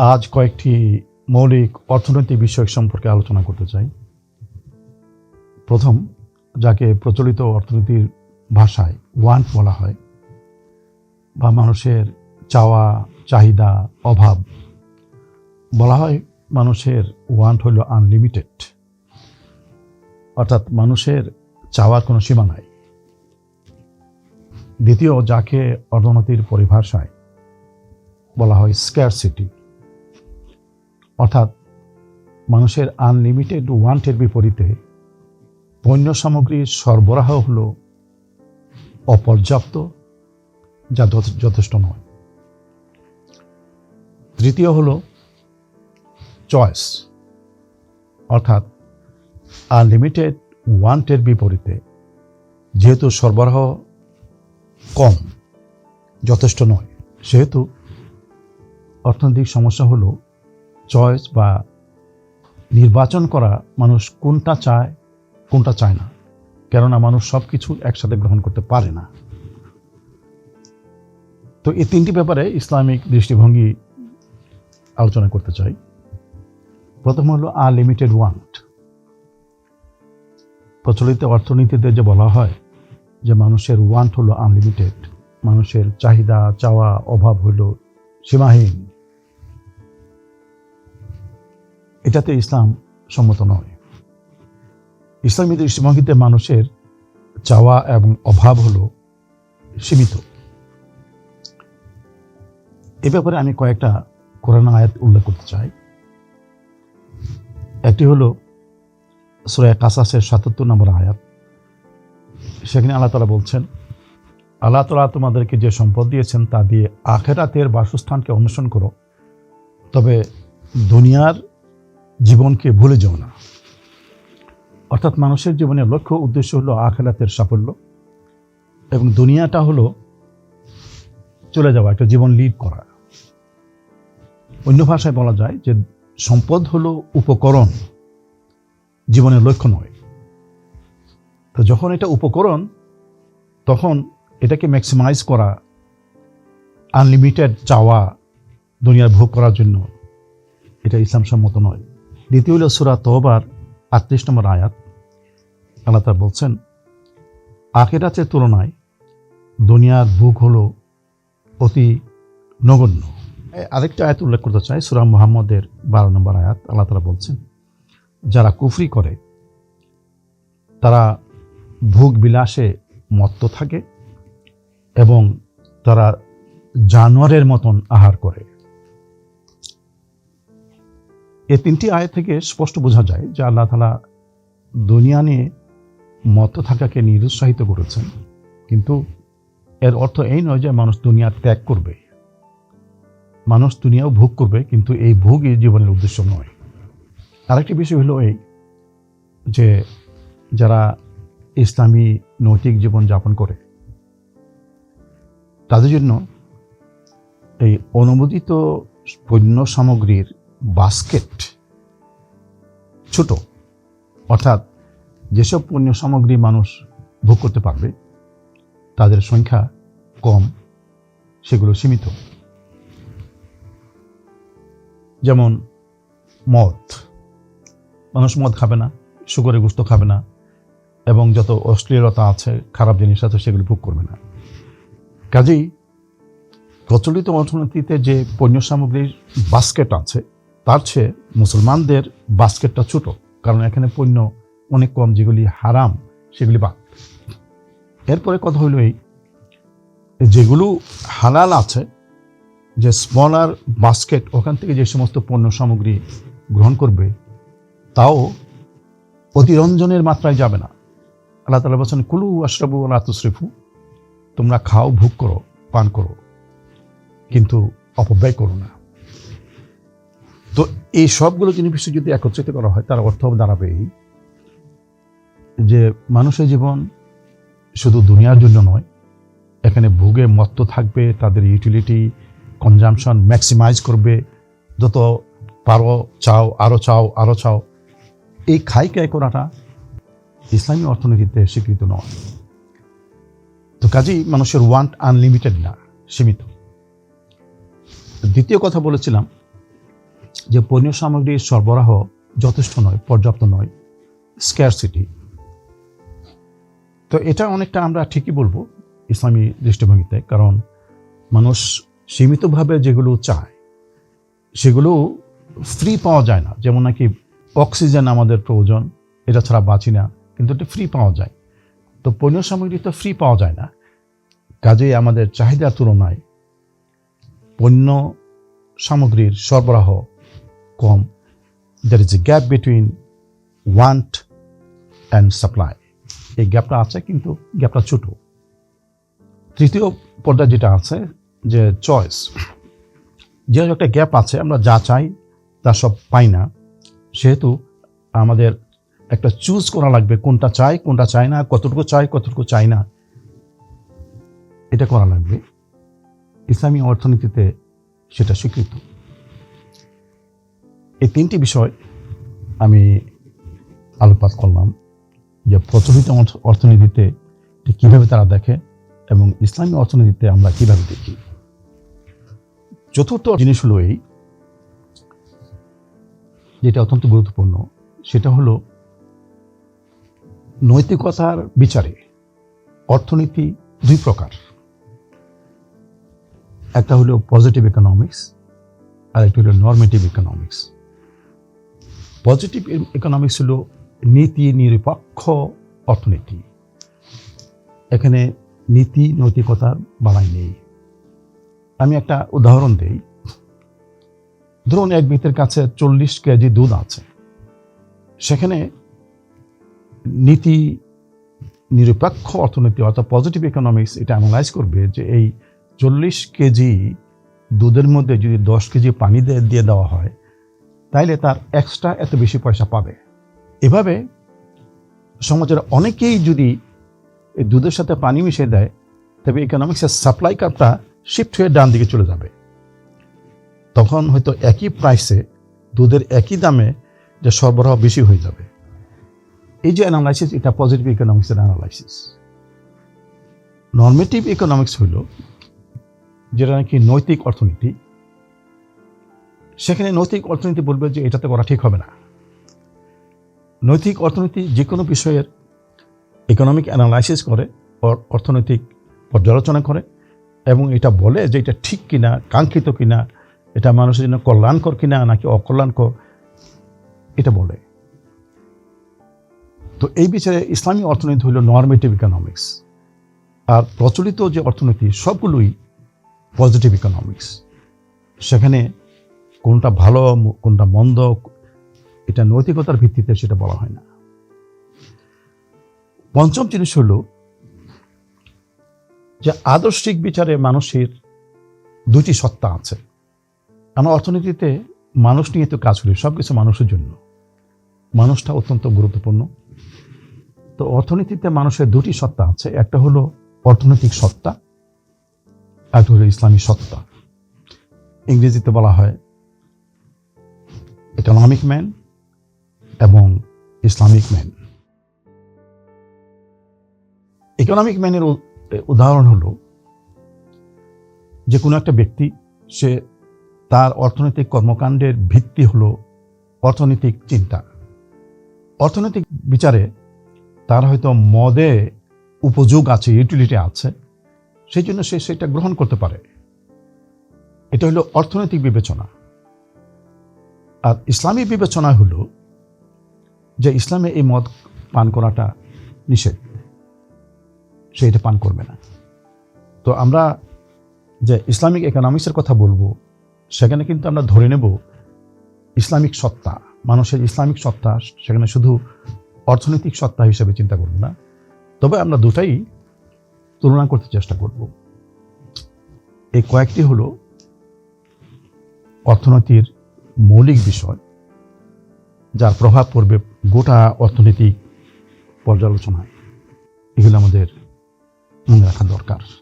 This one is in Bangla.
আজ কয়েকটি মৌলিক অর্থনৈতিক বিষয় সম্পর্কে আলোচনা করতে চাই। প্রথম, যাকে প্রচলিত অর্থনীতির ভাষায় ওয়ান্ট বলা হয়, বা মানুষের চাওয়া, চাহিদা, অভাব বলা হয়। মানুষের ওয়ান্ট হলো আনলিমিটেড, অর্থাৎ মানুষের চাওয়ার কোনো সীমা নাই। দ্বিতীয়, যাকে অর্থনীতির পরিভাষায় বলা হয় স্কেয়ার সিটি অর্থাৎ মানুষের আনলিমিটেড ওয়ান্টের বিপরীতে পণ্য সামগ্রীর সরবরাহ হল অপর্যাপ্ত, যা যথেষ্ট নয়। তৃতীয় হল চয়েস অর্থাৎ আনলিমিটেড ওয়ান্টের বিপরীতে যেহেতু সরবরাহ কম, যথেষ্ট নয়। সেহেতু অর্থনৈতিক সমস্যা হলো চয়েস বা নির্বাচন করা মানুষ কোনটা চায় কোনটা চায় না। কেননা মানুষ সব কিছু একসাথে গ্রহণ করতে পারে না। তো এই তিনটি ব্যাপারে ইসলামিক দৃষ্টিভঙ্গি আলোচনা করতে চাই। প্রথম হলো আনলিমিটেড ওয়ান্ট প্রচলিত অর্থনীতিতে যে বলা হয় যে মানুষের ওয়ান্ট হলো আনলিমিটেড মানুষের চাহিদা, চাওয়া, অভাব হলো সীমাহীন। এটাতে ইসলাম সম্মত নয়। ইসলামী দৃষ্টিভঙ্গিতে মানুষের চাওয়া এবং অভাব হলো সীমিত। এ ব্যাপারে আমি কয়েকটা কোরআন আয়াত উল্লেখ করতে চাই। একটি হলো সুরায় কাসাসের সাতাত্তর নম্বর আয়াত। সেখানে আল্লাহ তালা বলছেন, আল্লাহ তালা তোমাদেরকে যে সম্পদ দিয়েছেন তা দিয়ে আখেরাতের বাসস্থানকে অনুসরণ করো। তবে দুনিয়ার জীবনকে ভুলে যাও না। অর্থাৎ মানুষের জীবনের লক্ষ্য উদ্দেশ্য হলো আখেরাতের সাফল্য এবং দুনিয়াটা হলো চলে যাওয়া, একটা জীবন লিড করা। অন্য ভাষায় বলা যায় যে সম্পদ হলো উপকরণ, জীবনের লক্ষ্য নয়। তো যখন এটা উপকরণ, তখন এটাকে ম্যাক্সিমাইজ করা আনলিমিটেড চাওয়া দুনিয়ার ভোগ করার জন্য এটা ইসলাম সম্মত নয়। দ্বিতীয় হল সুরা তোহবার আটত্রিশ নম্বর আয়াত। আল্লাহ তাআলা বলছেন, আখেরাতের তুলনায় দুনিয়ার বুক হলো অতি নগণ্য। আরেকটা আয়াত উল্লেখ করতে চাই, সুরা মোহাম্মদের বারো নম্বর আয়াত, আল্লাহ তালা বলছেন, যারা কুফরি করে, তারা ভোগ বিলাসে মত্ত থাকে এবং তারা জানোয়ারের মতন আহার করে। এ তিনটি আয় থেকে স্পষ্ট বোঝা যায় যে আল্লাহ তালা দুনিয়া নিয়ে মত থাকাকে নিরুৎসাহিত করেছেন। কিন্তু এর অর্থ এই নয় যে মানুষ দুনিয়া ত্যাগ করবে। মানুষ দুনিয়াও ভোগ করবে, কিন্তু এই ভোগই জীবনের উদ্দেশ্য নয়। আরেকটি বিষয় হলো এই যে যারা ইসলামী নৈতিক জীবন যাপন করে, তাদের জন্য এই অনুমোদিত পণ্য সামগ্রীর বাস্কেট ছোট। অর্থাৎ যেসব পণ্য সামগ্রী মানুষ ভোগ করতে পারবে, তাদের সংখ্যা কম, সেগুলো সীমিত। যেমন মদ। মানুষ মদ খাবে না সুগরের গুস্ত খাবে না, এবং যত অশ্লীলতা আছে, খারাপ জিনিস আছে, সেগুলো ভোগ করবে না। কাজেই প্রচলিত অর্থনীতিতে যে পণ্য সামগ্রীর বাস্কেট আছে তার চেয়ে মুসলমানদের বাস্কেটটা ছোট, কারণ এখানে পণ্য অনেক কম, যেগুলি হারাম, সেগুলি বাদ। এরপরে কথা হলো এই, যেগুলো হালাল আছে, যে স্মলার বাস্কেট, ওখান থেকে যে সমস্ত পণ্য সামগ্রী গ্রহণ করবে, তাও অতিরঞ্জনের মাত্রায় যাবে না। আল্লাহ তালা বলছেন, কুলু আশরাবু আল্লাহ তুসরিফু তোমরা খাও, ভোগ করো, পান করো, কিন্তু অপব্যয় করো না। এই সবগুলো জিনিস যদি একত্রিত করা হয়, তার অর্থ দাঁড়াবে এই যে মানুষের জীবন শুধু দুনিয়ার জন্য নয়, এখানে ভোগে মত্ত থাকবে, তাদের ইউটিলিটি কনজামশন ম্যাক্সিমাইজ করবে। যত পারো চাও আরও চাও আরও চাও। এই খাই খাই করাটা ইসলামী অর্থনীতিতে স্বীকৃত নয়। তো কাজেই মানুষের ওয়ান্ট আনলিমিটেড না, সীমিত। দ্বিতীয় কথা বলেছিলাম যে পণ্য সামগ্রীর সরবরাহ যথেষ্ট নয়, পর্যাপ্ত নয় স্ক্যারসিটি তো এটা অনেকটা আমরা ঠিকই বলব ইসলামী দৃষ্টিভঙ্গিতে, কারণ মানুষ সীমিতভাবে যেগুলো চায়, সেগুলো ফ্রি পাওয়া যায় না। যেমন নাকি অক্সিজেন আমাদের প্রয়োজন, এটা ছাড়া বাঁচি না, কিন্তু এটা ফ্রি পাওয়া যায়। তো পণ্য সামগ্রী তো ফ্রি পাওয়া যায় না। কাজেই আমাদের চাহিদার তুলনায় পণ্য সামগ্রীর সরবরাহ কম there is a gap between want and supply এই গ্যাপটা আছে কিন্তু গ্যাপটা ছোট। তৃতীয় পর্যায়ে যেটা আছে, যে চয়েস যেহেতু একটা গ্যাপ আছে, আমরা যা চাই তা সব পাই না। সেহেতু আমাদের একটা চুজ করা লাগবে, কোনটা চাই কোনটা চাই না, কতটুকু চাই কতটুকু চাই না। এটা করা লাগবে। ইসলামী অর্থনীতিতে সেটা স্বীকৃত। এই তিনটি বিষয় আমি আলোকপাত করলাম যে প্রচলিত অর্থনীতিতে কীভাবে তারা দেখে এবং ইসলামী অর্থনীতিতে আমরা কীভাবে দেখি। চতুর্থ জিনিস হলো এই, যেটা অত্যন্ত গুরুত্বপূর্ণ, সেটা হলো নৈতিকতার বিচারে অর্থনীতি দুই প্রকার। একটা হলো পজিটিভ ইকোনমিক্স আর একটা হলো নর্মেটিভ ইকোনমিক্স পজিটিভ ইকোনমিক্স হলো নীতি নিরপেক্ষ অর্থনীতি। এখানে নীতি নৈতিকতার বাড়াই নেই। আমি একটা উদাহরণ দিই। ধরুন এক ব্যক্তির কাছে চল্লিশ কেজি দুধ আছে। সেখানে নীতি নিরপেক্ষ অর্থনীতি অর্থাৎ পজিটিভ ইকোনমিক্স এটা অ্যানালাইজ করবে যে এই চল্লিশ কেজি দুধের মধ্যে যদি দশ কেজি পানি দিয়ে দিয়ে দেওয়া হয় তাইলে তার এক্সট্রা এত বেশি পয়সা পাবে। এভাবে সমাজের অনেকেই যদি দুধের সাথে পানি মিশিয়ে দেয়, তবে ইকোনমিক্সের সাপ্লাই কাপটা শিফট হয়ে ডান দিকে চলে যাবে। তখন হয়তো একই প্রাইসে দুধের একই দামে যে সরবরাহ বেশি হয়ে যাবে। এই যে অ্যানালাইসিস এটা পজিটিভ ইকোনমিক্সের অ্যানালাইসিস নর্মেটিভ ইকোনমিক্স হইল যেটা নাকি নৈতিক অর্থনীতি সেখানে নৈতিক অর্থনীতি বলবে যে এটাতে করা ঠিক হবে না। নৈতিক অর্থনীতি যে কোনো বিষয়ের ইকোনমিক অ্যানালাইসিস করে, অর- অর্থনৈতিক পর্যালোচনা করে এবং এটা বলে যে এটা ঠিক কিনা, কাঙ্ক্ষিত কিনা, এটা মানুষের জন্য কল্যাণকর কিনা নাকি অকল্যাণকর, এটা বলে। তো এই বিচারে ইসলামী অর্থনীতি হইল নর্মেটিভ ইকোনমিক্স আর প্রচলিত যে অর্থনীতি, সবগুলোই পজিটিভ ইকোনমিক্স সেখানে কোনটা ভালো, কোনটা মন্দ, এটা নৈতিকতার ভিত্তিতে সেটা বলা হয় না। পঞ্চম জিনিস হলো যে আদর্শিক বিচারে মানুষের দুটি সত্তা আছে। আমরা অর্থনীতিতে মানুষ নিয়ে তো কাজ করি সব কিছু মানুষের জন্য। মানুষটা অত্যন্ত গুরুত্বপূর্ণ। তো অর্থনীতিতে মানুষের দুটি সত্তা আছে, একটা হলো অর্থনৈতিক সত্তা একটা হলো ইসলামী সত্তা। ইংরেজিতে বলা হয় ইকোনমিক ম্যান এবং ইসলামিক ম্যান ইকোনমিক ম্যানের উদাহরণ হলো, যে কোনো একটা ব্যক্তি, সে তার অর্থনৈতিক কর্মকাণ্ডের ভিত্তি হলো অর্থনৈতিক চিন্তা। অর্থনৈতিক বিচারে তার হয়তো মদে উপযোগ আছে ইউটিলিটি আছে, সেই জন্য সে সেটা গ্রহণ করতে পারে। এটা হলো অর্থনৈতিক বিবেচনা। আর ইসলামী বিবেচনা হলো যে ইসলামে এই মদ পান করাটা নিষেধ সে এটা পান করবে না। তো আমরা যে ইসলামিক ইকোনমিক্সের কথা বলব, সেখানে কিন্তু আমরা ধরে নেব ইসলামিক সত্তা, মানুষের ইসলামিক সত্তা, সেখানে শুধু অর্থনৈতিক সত্তা হিসেবে চিন্তা করব না। তবে আমরা দুটাই তুলনা করতে চেষ্টা করব। এই কয়েকটি হলো অর্থনীতির মৌলিক বিষয় যার প্রভাব পড়বে গোটা অর্থনৈতিক পর্যালোচনায়। এগুলো আমাদের মনে রাখা দরকার।